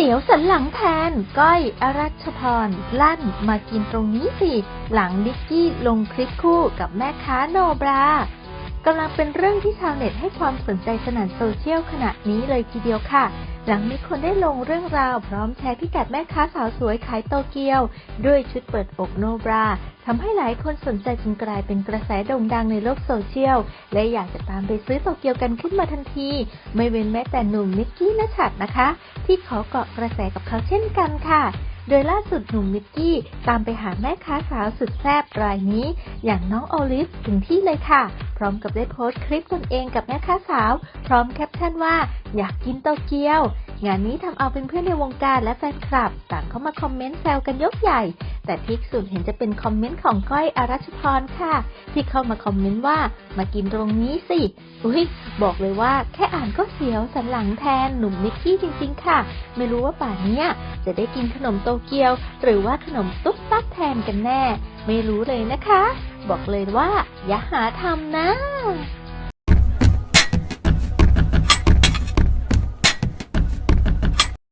เสียวสันหลังแทน ก้อยอรัชพร ลั่นมากินตรงนี้สิ หลังดิกกี้ลงคลิปคู่กับแม่ค้าโนบรากำลังเป็นเรื่องที่ชาวเน็ตให้ความสนใจสนั่นโซเชียลขณะนี้เลยทีเดียวค่ะ หลังมีคนได้ลงเรื่องราวพร้อมแชร์พิกัดแม่ค้าสาวสวยขายโตเกียว ด้วยชุดเปิดอกโนบราทำให้หลายคนสนใจจนกลายเป็นกระแสโด่งดังในโลกโซเชียล และอยากจะตามไปซื้อโตเกียวกันขึ้นมาทันที ไม่เว้นแม้แต่หนุ่มนิกกี้นัชัดนะคะ ที่ขอเกาะกระแสกับเขาเช่นกันค่ะโดยล่าสุดหนุ่มนิกกี้ตามไปหาแม่ค้าสาวสุดแซ่บรายนี้ อย่างน้องโอลิฟถึงที่เลยค่ะ พร้อมกับได้โพสต์คลิปตนเองกับแม่ค้าสาว พร้อมแคปชั่นว่า อยากกินโตเกียว งานนี้ทำเอาเป็นเพื่อนในวงการและแฟนคลับ ต่างเข้ามาคอมเมนต์แซวกันยกใหญ่ แต่พีคสุดเห็นจะเป็นคอมเมนต์ของก้อยอารัชพรค่ะ ที่เข้ามาคอมเมนต์ว่ามากินตรงนี้สิ อุ้ยบอกเลยว่าแค่อ่านก็เสียวสันหลังแทนหนุ่มนิกกี้จริงๆ ค่ะ ไม่รู้ว่าป่านเนี้ยจะได้กินขนมโตเกียว หรือว่าขนมตุ๊บตับแทนกันแน่ ไม่รู้เลยนะคะ บอกเลยว่า อย่าหาทำนะ